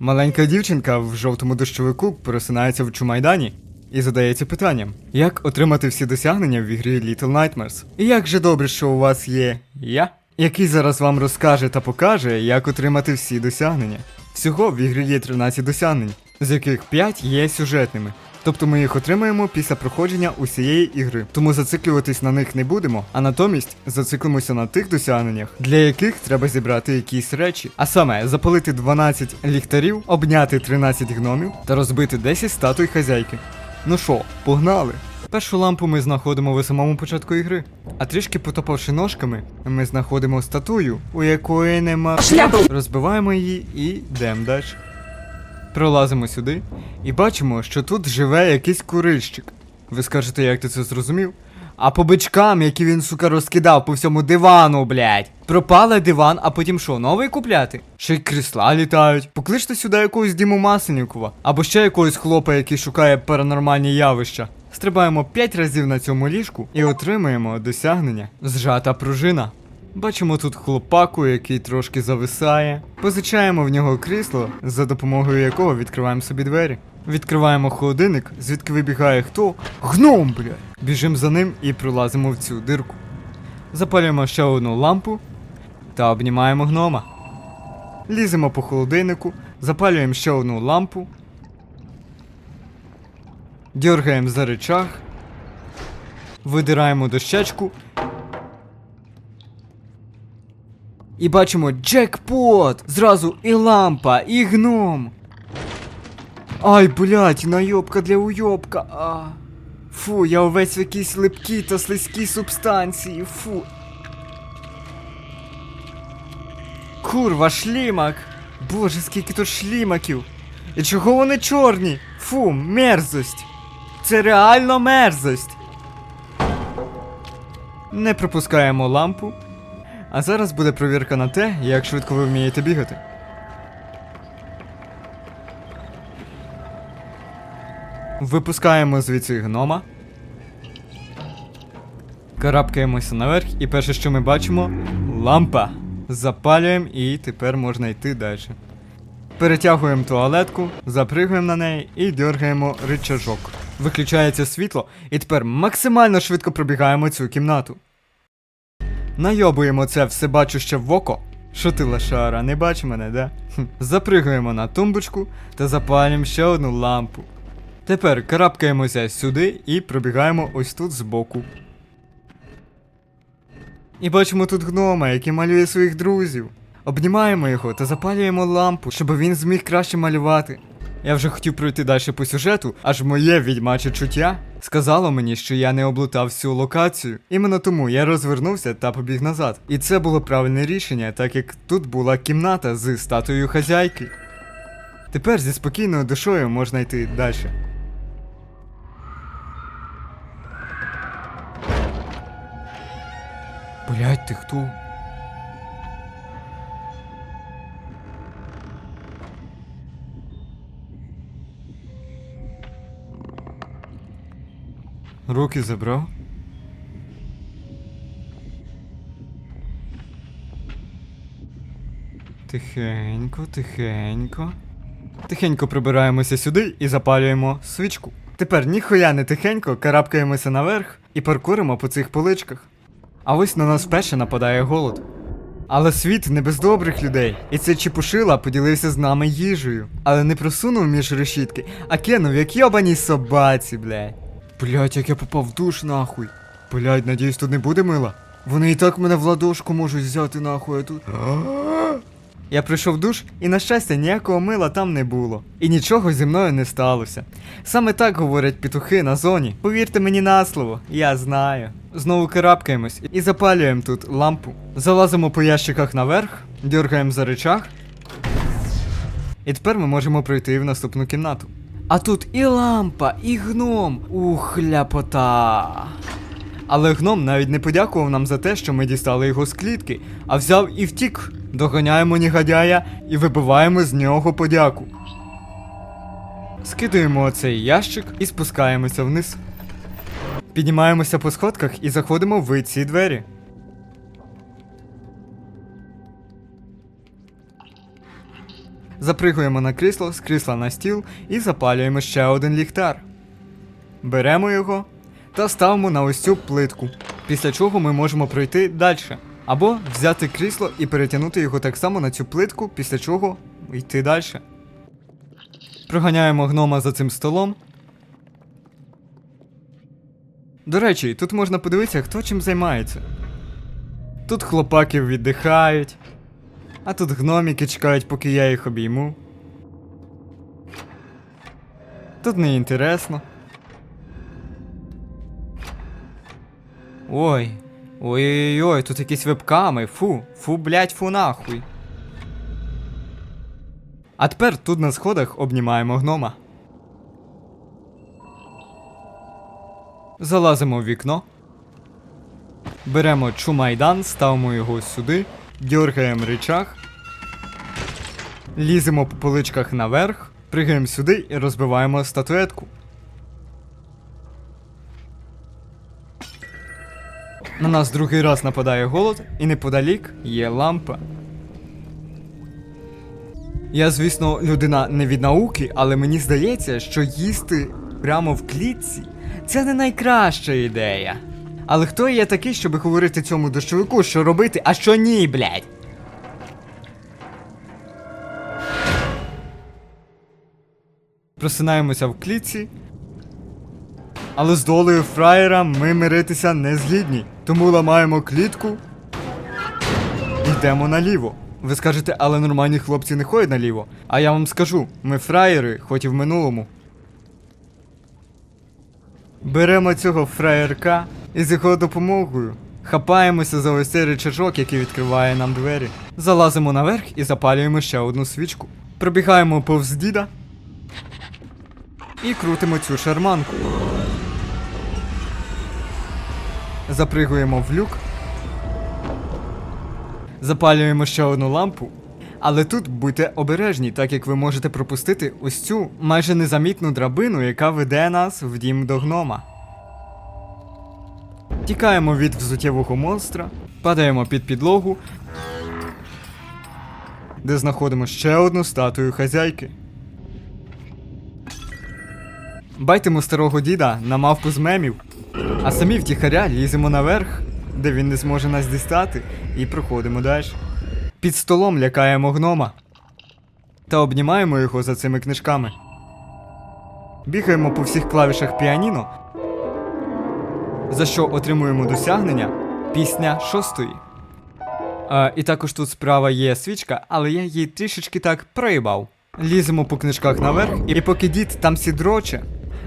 Маленька дівчинка в жовтому дощовику просинається в Чумайдані і задається питанням: як отримати всі досягнення в ігрі Little Nightmares? І як же добре, що у вас є я, який зараз вам розкаже та покаже, як отримати всі досягнення. Всього в ігрі є 13 досягнень, з яких 5 є сюжетними. Тобто ми їх отримаємо після проходження усієї ігри. Тому зациклюватись на них не будемо, а натомість зациклимося на тих досягненнях, для яких треба зібрати якісь речі. А саме запалити 12 ліхтарів, обняти 13 гномів та розбити 10 статуй хазяйки. Ну що, погнали? Першу лампу ми знаходимо в самому початку ігри. А трішки потопавши ножками, ми знаходимо статую, у якої нема шляпу. Розбиваємо її і йдемо далі. Пролазимо сюди і бачимо, що тут живе якийсь курильщик. Ви скажете, як ти це зрозумів? А по бичкам, які він, сука, розкидав по всьому дивану, блядь. Пропали диван, а потім що, новий купляти? Ще й крісла літають. Покличте сюди якогось Діму Масленікова. Або ще якогось хлопа, який шукає паранормальні явища. Стрибаємо 5 разів на цьому ліжку і отримаємо досягнення. Зжата пружина. Бачимо тут хлопаку, який трошки зависає. Позичаємо в нього крісло, за допомогою якого відкриваємо собі двері. Відкриваємо холодильник, звідки вибігає хто? Гном, бля! Біжимо за ним і пролазимо в цю дирку. Запалюємо ще одну лампу та обнімаємо гнома. Ліземо по холодильнику, запалюємо ще одну лампу. Дергаємо за речах. Видираємо дощечку І бачимо джекпот! Зразу і лампа, і гном. Ай, блять, найобка для уйобка. А. Фу, я увесь в якійсь липкій та слизькій субстанції. Фу. Курва, шлімак. Боже, скільки тут шлімаків. І чого вони чорні? Фу, мерзость. Це реально мерзость. Не пропускаємо лампу. А зараз буде провірка на те, як швидко ви вмієте бігати. Випускаємо звідси гнома. Карабкаємося наверх, і перше, що ми бачимо лампа. Запалюємо і тепер можна йти далі. Перетягуємо туалетку, запригуємо на неї і дергаємо рычажок. Виключається світло, і тепер максимально швидко пробігаємо цю кімнату. Найобуємо це все бачуще в око. Що ти лошара, не бач мене, да? Хм. Запригуємо на тумбочку та запалюємо ще одну лампу. Тепер карабкаємося сюди і пробігаємо ось тут збоку. І бачимо тут гнома, який малює своїх друзів. Обнімаємо його та запалюємо лампу, щоб він зміг краще малювати. Я вже хотів пройти далі по сюжету, аж моє відьмаче чуття сказало мені, що я не облутав всю локацію. Іменно тому я розвернувся та побіг назад. І це було правильне рішення, так як тут була кімната з статуєю хазяйки. Тепер зі спокійною душою можна йти далі. Блять, ти хто? Руки забрав? Тихенько, тихенько. Тихенько прибираємося сюди і запалюємо свічку. Тепер ніхуя не тихенько карабкаємося наверх і паркуримо по цих поличках. А ось на нас вперше нападає голод. Але світ не без добрих людей, і цей чепушила поділився з нами їжею. Але не просунув між решітки, а кинув як йобаній собаці, блядь. Блять, як я попав в душ нахуй. Блять, надіюсь, тут не буде мила. Вони і так мене в ладошку можуть взяти нахуй, а тут. Я прийшов в душ, і на щастя, ніякого мила там не було. І нічого зі мною не сталося. Саме так говорять петухи на зоні. Повірте мені на слово, я знаю. Знову карабкаємось і запалюємо тут лампу. Залазимо по ящиках наверх, дергаємо за речах. І тепер ми можемо пройти в наступну кімнату. А тут і лампа, і гном. Ух, ляпота. Але гном навіть не подякував нам за те, що ми дістали його з клітки, а взяв і втік. Доганяємо негодяя і вибиваємо з нього подяку. Скидуємо оцей ящик і спускаємося вниз. Піднімаємося по сходках і заходимо в ці двері. Запригуємо на крісло, з крісла на стіл і запалюємо ще один ліхтар. Беремо його та ставимо на ось цю плитку, після чого ми можемо пройти далі. Або взяти крісло і перетягнути його так само на цю плитку, після чого йти далі. Проганяємо гнома за цим столом. До речі, тут можна подивитися, хто чим займається. Тут хлопаки віддихають, а тут гноміки чекають, поки я їх обійму. Тут не інтересно. Ой. Ой-ой-ой, тут якісь вебками. Фу, фу, блять, фу нахуй. А тепер тут на сходах обнімаємо гнома. Залазимо в вікно. Беремо чумайдан, ставимо його сюди, дьоргаємо рычаг, ліземо по поличках наверх, пригаємо сюди і розбиваємо статуетку. На нас другий раз нападає голод, і неподалік є лампа. Я, звісно, людина не від науки, але мені здається, що їсти прямо в клітці це не найкраща ідея. Але хто я такий, щоб говорити цьому дощовику, що робити, а що ні, блядь? Просинаємося в клітці. Але з долею фраєра ми миритися не згідні. Тому ламаємо клітку. Йдемо наліво. Ви скажете, але нормальні хлопці не ходять наліво. А я вам скажу, ми фраєри, хоч і в минулому. Беремо цього фраєрка і з його допомогою хапаємося за ось цей речажок, який відкриває нам двері. Залазимо наверх і запалюємо ще одну свічку. Пробігаємо повз діда і крутимо цю шарманку. Запригуємо в люк. Запалюємо ще одну лампу. Але тут будьте обережні, так як ви можете пропустити ось цю майже незамітну драбину, яка веде нас в дім до гнома. Тікаємо від взуттєвого монстра, падаємо під підлогу, де знаходимо ще одну статую хазяйки. Байтимо старого діда на мавпу з мемів, а самі втіхаря ліземо наверх, де він не зможе нас дістати, і проходимо далі. Під столом лякаємо гнома та обнімаємо його за цими книжками. Бігаємо по всіх клавішах піаніно, за що отримуємо досягнення пісня шостої. А, і також тут справа є свічка, але я її трішечки так проїбав. Ліземо по книжках наверх, і поки дід там сідроче,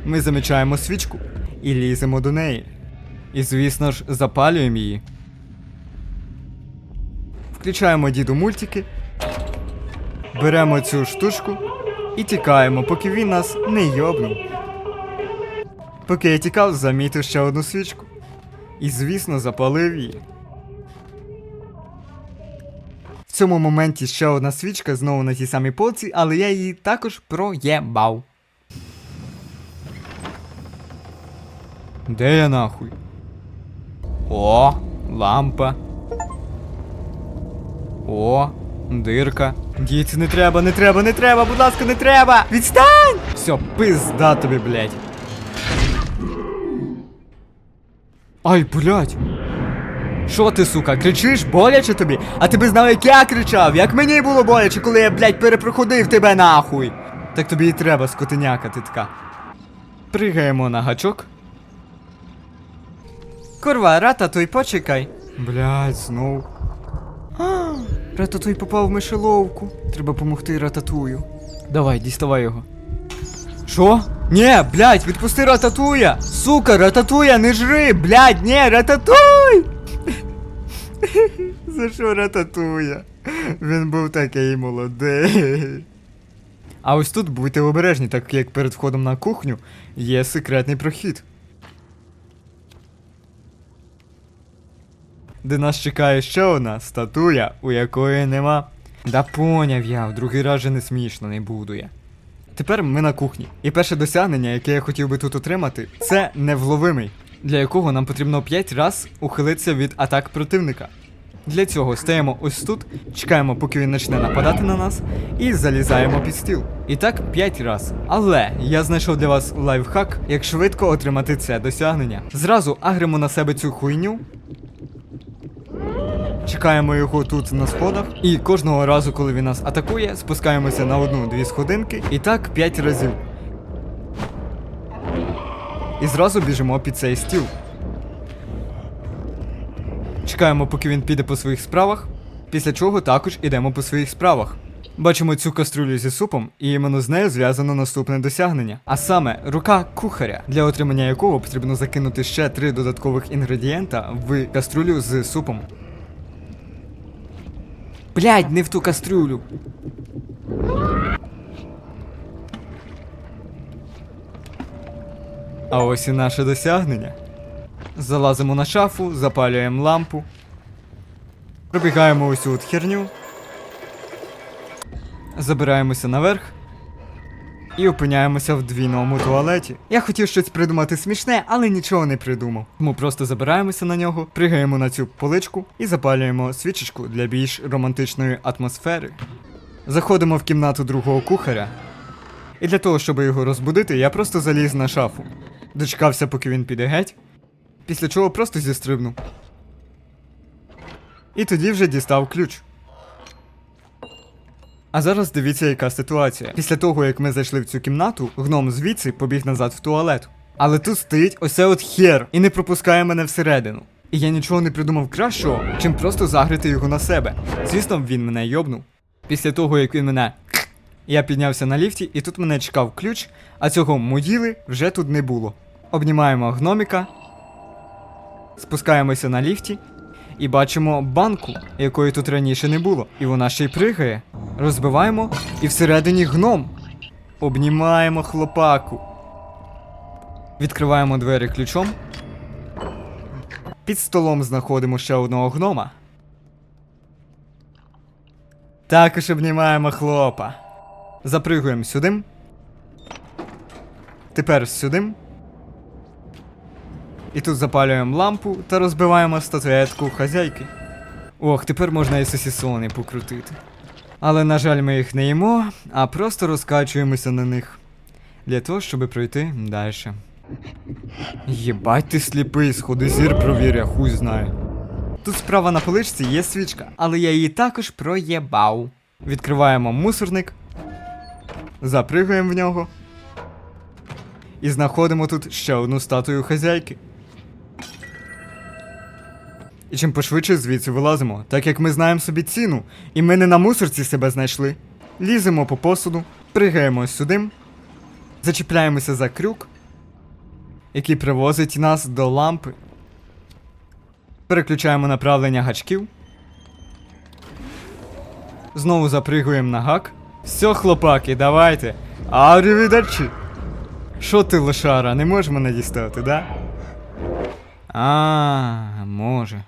ми замічаємо свічку і ліземо до неї. І, звісно ж, запалюємо її. Включаємо діду мультики, беремо цю штучку і тікаємо, поки він нас не йобнув. Поки я тікав, замітив ще одну свічку. І, звісно, запалив її. В цьому моменті ще одна свічка знову на тій самій полці, але я її також проєбав. Де я нахуй? О, лампа. О, дирка. Діти, не треба, не треба, не треба, будь ласка, не треба! Відстань! Все, пизда тобі, блядь. Ай, блядь. Що ти, сука, кричиш? Боляче тобі? А ти би знав, як я кричав, як мені було боляче, коли я, блядь, перепроходив тебе нахуй. Так тобі і треба, скотиняка ти така. Пригаємо на гачок. Курва, рататуй, почекай. Блядь, знов. А, Рататуй попав в мишеловку. Треба помогти рататую. Давай, діставай його. Що? Ні, блядь, відпусти рататуя! Сука, рататуя, не жри! Блядь, ні, рататуй! За що рататуя? Він був такий молодий. А ось тут будьте обережні, так як перед входом на кухню є секретний прохід. Де нас чекає ще одна статуя, у якої нема. Да поняв я, в другий раз же не смішно, не буду я. Тепер ми на кухні. І перше досягнення, яке я хотів би тут отримати, це невловимий, для якого нам потрібно 5 раз ухилитися від атак противника. Для цього стаємо ось тут, чекаємо, поки він почне нападати на нас, і залізаємо під стіл. І так 5 раз. Але я знайшов для вас лайфхак, як швидко отримати це досягнення. Зразу агримо на себе цю хуйню. Чекаємо його тут на сходах, і кожного разу, коли він нас атакує, спускаємося на одну-дві сходинки, і так 5 разів. І зразу біжимо під цей стіл. Чекаємо, поки він піде по своїх справах, після чого також ідемо по своїх справах. Бачимо цю каструлю зі супом, і іменно з нею зв'язано наступне досягнення. А саме рука кухаря, для отримання якого потрібно закинути ще три додаткових інгредієнта в каструлю з супом. Блядь, не в ту кастрюлю. А ось і наше досягнення. Залазимо на шафу, запалюємо лампу. Пробігаємо цю от херню. Забираємося наверх. І опиняємося в двійному туалеті. Я хотів щось придумати смішне, але нічого не придумав. Тому просто забираємося на нього, пригаємо на цю поличку і запалюємо свічечку для більш романтичної атмосфери. Заходимо в кімнату другого кухаря. І для того, щоб його розбудити, я просто заліз на шафу. Дочекався, поки він піде геть, після чого просто зістрибнув. І тоді вже дістав ключ. А зараз дивіться, яка ситуація. Після того, як ми зайшли в цю кімнату, гном звідси побіг назад в туалет. Але тут стоїть оце от хер і не пропускає мене всередину. І я нічого не придумав кращого, чим просто загрити його на себе. Звісно, він мене йобнув. Після того, як він мене. Я піднявся на ліфті, і тут мене чекав ключ, а цього муділи вже тут не було. Обнімаємо гноміка, спускаємося на ліфті і бачимо банку, якої тут раніше не було. І вона ще й пригає. Розбиваємо, і всередині гном. Обнімаємо хлопаку. Відкриваємо двері ключом. Під столом знаходимо ще одного гнома. Також обнімаємо хлопа. Запригуємо сюди. Тепер сюди. І тут запалюємо лампу та розбиваємо статуетку хазяйки. Ох, тепер можна і сосісони покрутити. Але, на жаль, ми їх не їмо, а просто розкачуємося на них. Для того, щоб пройти далі. Єбать ти сліпий, сходи зір провір, я хуй знаю. Тут справа на поличці є свічка, але я її також проєбав. Відкриваємо мусорник, запригуємо в нього. І знаходимо тут ще одну статую хазяйки. І чим пошвидше звідси вилазимо, так як ми знаємо собі ціну, і ми не на мусорці себе знайшли. Ліземо по посуду, пригаємо сюди, зачіпляємося за крюк, який привозить нас до лампи. Переключаємо направлення гачків. Знову запригуємо на гак. Все, хлопаки, давайте. Арівідачі. Що ти, лошара, не можеш мене дістати, да? А, може.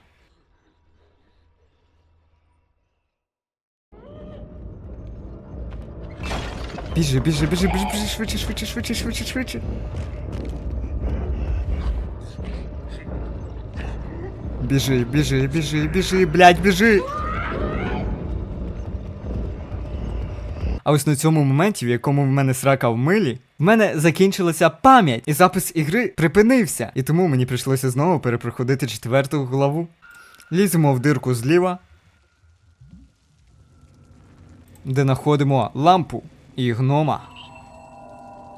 Біжи, біжи, біжи, біжи, біжи, швидше, швидше, швидше, швидше, швидше. Біжи, біжи, біжи, біжи, блядь, біжи. А ось на цьому моменті, в якому в мене срака в милі, в мене закінчилася пам'ять, і запис ігри припинився. І тому мені прийшлося знову перепроходити четверту главу. Ліземо в дирку зліва, де знаходимо лампу і гнома.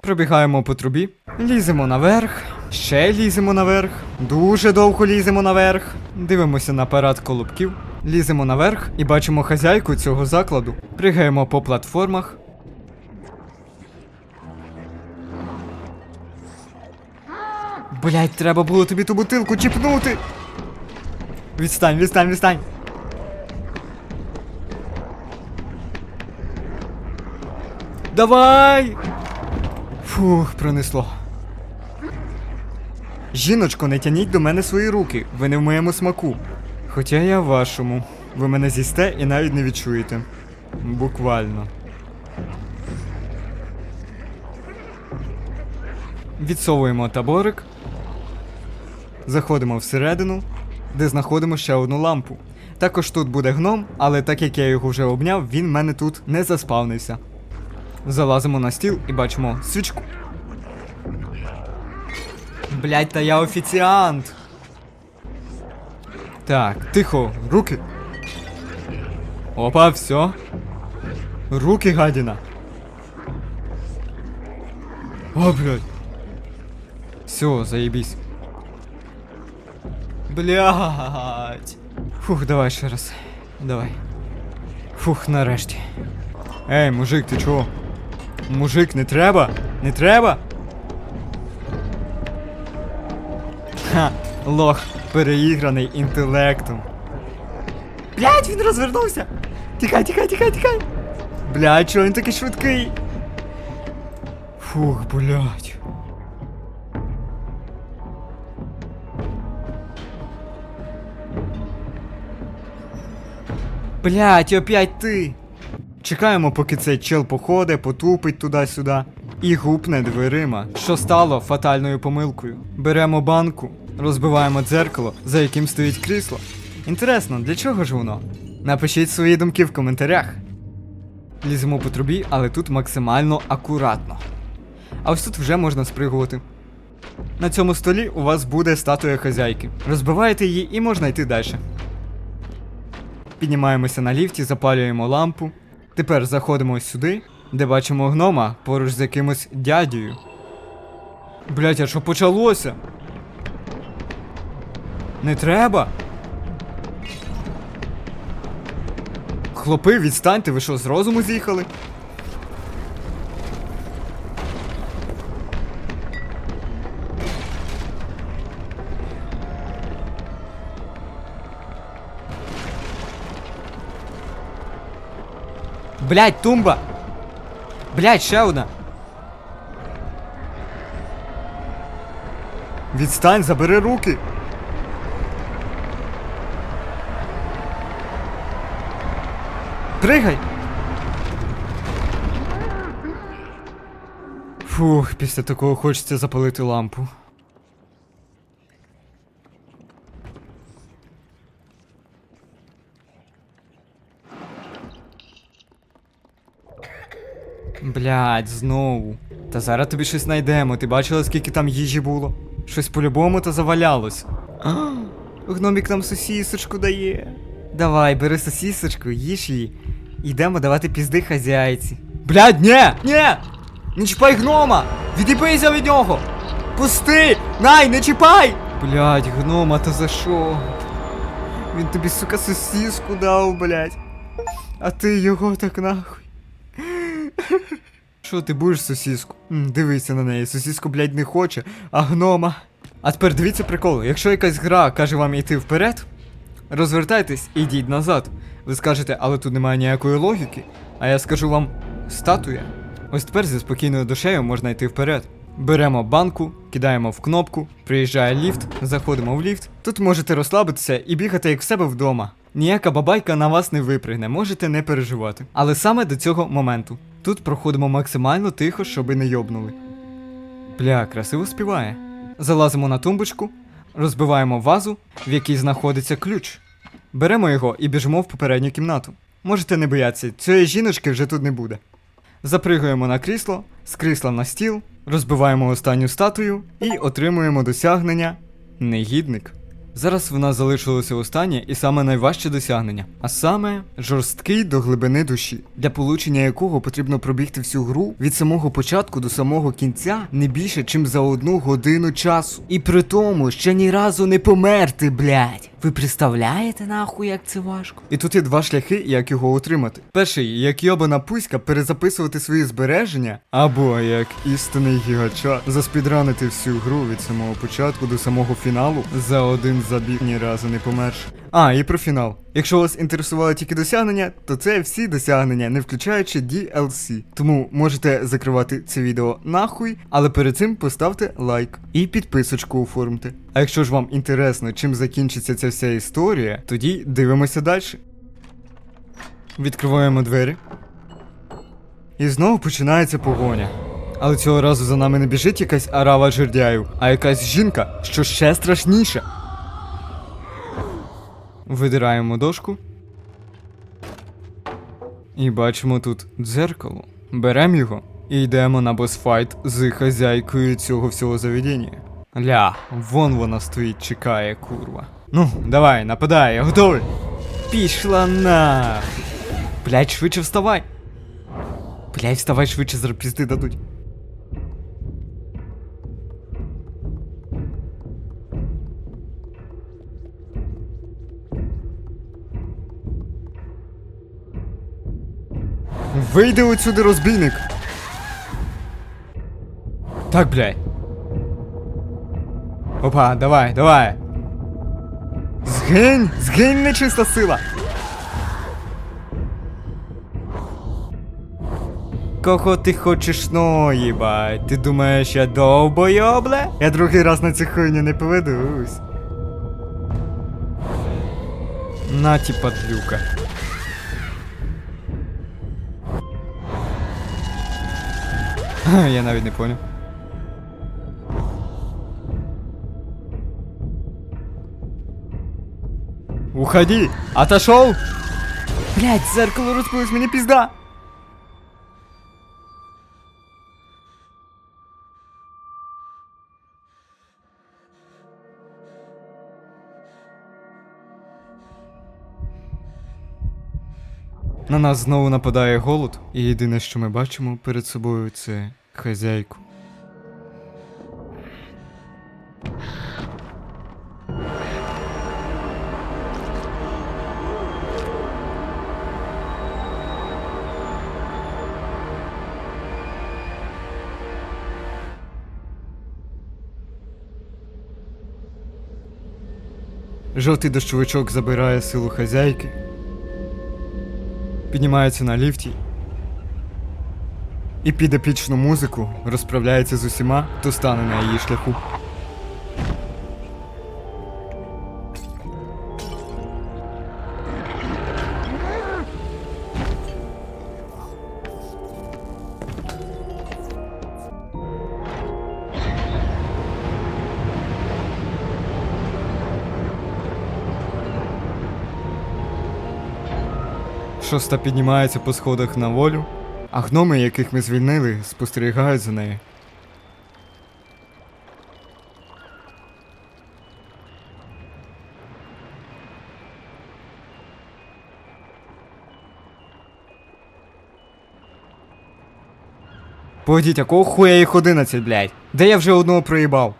Пробігаємо по трубі, ліземо наверх, ще ліземо наверх, дуже довго ліземо наверх. Дивимося на парад колобків, ліземо наверх і бачимо хазяйку цього закладу. Пригаємо по платформах. Блять, треба було тобі ту бутилку чіпнути. Відстань, відстань, відстань. Давай! Фух, пронесло. Жіночко, не тяніть до мене свої руки, ви не в моєму смаку. Хоча я в вашому. Ви мене з'їсте і навіть не відчуєте. Буквально. Відсовуємо таборик. Заходимо всередину, де знаходимо ще одну лампу. Також тут буде гном, але так як я його вже обняв, він в мене тут не заспавнився. Залазимо на стіл і бачимо свічку. Блять, та я офіціант. Так, тихо, руки. Опа, все. Руки, гадіна. О, блядь. Все, заебись. Блядь. Фух, давай ще раз. Давай. Фух, нарешті. Ей, мужик, ти чого? Мужик, не треба? Не треба? Ха, лох, переіграний інтелектом. Блять, він розвернувся! Тікай, тікай, тікай, тікай! Блять, чого він такий швидкий? Фух, блять. Блять, опять ти. Чекаємо, поки цей чел походить, потупить туди-сюди і гупне дверима, що стало фатальною помилкою. Беремо банку, розбиваємо дзеркало, за яким стоїть крісло. Інтересно, для чого ж воно? Напишіть свої думки в коментарях. Ліземо по трубі, але тут максимально акуратно. А ось тут вже можна спригувати. На цьому столі у вас буде статуя хазяйки. Розбиваєте її і можна йти далі. Піднімаємося на ліфті, запалюємо лампу. Тепер заходимо сюди, де бачимо гнома поруч з якимось дядію. Блять, а що почалося? Не треба? Хлопи, відстаньте, ви що, з розуму з'їхали? Блять, тумба! Блять, ще одна! Відстань, забери руки! Пригай! Фух, після такого хочеться запалити лампу. Блять, знову. Та зараз тобі щось знайдемо. Ти бачила, скільки там їжі було? Щось по-любому то завалялось. Гномік нам сосісочку дає. Давай, бери сосісочку, їж її. Йдемо давати пізди хазяйці. Блядь, ні! Ні! Не чіпай гнома! Відібийся від нього! Пусти! Най, не чіпай! Блядь, гнома, то за що? Він тобі, сука, сосіску дав, блядь. А ти його так нахуй. Що ти будеш сосіску? М, Дивися на неї, сосіску, блядь, не хоче, а гнома. А тепер дивіться прикол, якщо якась гра каже вам йти вперед, розвертайтесь і йдіть назад. Ви скажете, але тут немає ніякої логіки. А я скажу вам статуя. Ось тепер зі спокійною душею можна йти вперед. Беремо банку, кидаємо в кнопку, приїжджає ліфт, заходимо в ліфт. Тут можете розслабитися і бігати як в себе вдома. Ніяка бабайка на вас не випригне, можете не переживати. Але саме до цього моменту. Тут проходимо максимально тихо, щоби не йобнули. Бля, красиво співає. Залазимо на тумбочку, розбиваємо вазу, в якій знаходиться ключ. Беремо його і біжимо в попередню кімнату. Можете не боятися, цієї жіночки вже тут не буде. Запригуємо на крісло, з крісла на стіл, розбиваємо останню статую і отримуємо досягнення Негідник. Зараз в нас залишилося останнє і саме найважче досягнення, а саме жорсткий до глибини душі, для получення якого потрібно пробігти всю гру від самого початку до самого кінця не більше, чим за одну годину часу. І при тому ще ні разу не померти, блядь. Ви представляєте нахуй, як це важко? І тут є два шляхи, як його отримати. Перший, як йобана пуська, перезаписувати свої збереження, або як істинний гігача, заспідранити всю гру від самого початку до самого фіналу за один забіг ні разу не померши. А, і про фінал. Якщо вас інтересували тільки досягнення, то це всі досягнення, не включаючи DLC. Тому можете закривати це відео нахуй, але перед цим поставте лайк і підписочку оформте. А якщо ж вам інтересно, чим закінчиться ця вся історія, тоді дивимося далі. Відкриваємо двері. І знову починається погоня. Але цього разу за нами не біжить якась арава жердяїв, а якась жінка, що ще страшніше. Видираємо дошку. І бачимо тут дзеркало. Беремо його і йдемо на босфайт з хазяйкою цього всього заведення. Ля, вон вона стоїть, чекає, курва. Ну, давай, нападай, я готовий. Пішла на. Блять, швидше вставай. Блять, вставай швидше, зараз пізди дадуть. Вийди отсюди, розбійник! Так, блядь. Опа, давай, давай. Згинь! Згинь, нечиста сила! Кого ти хочеш, ну, їбать? Ти думаєш, я довбойобле? Я другий раз на цю хуйню не поведусь. На ті падлюка. Я навіть не понял. Уходи! Отошел! Блять, зеркало розбилось, мені пізда! На нас знову нападає голод, і єдине, що ми бачимо перед собою, це хазяйку. Жовтий дощовичок забирає силу хазяйки, піднімається на ліфті і під епічну музику розправляється з усіма, хто стане на її шляху. Шоста піднімається по сходах на волю, а гноми, яких ми звільнили, спостерігають за нею. Погодіть, а кого хуя їх 11, блядь? Де я вже одного проїбав?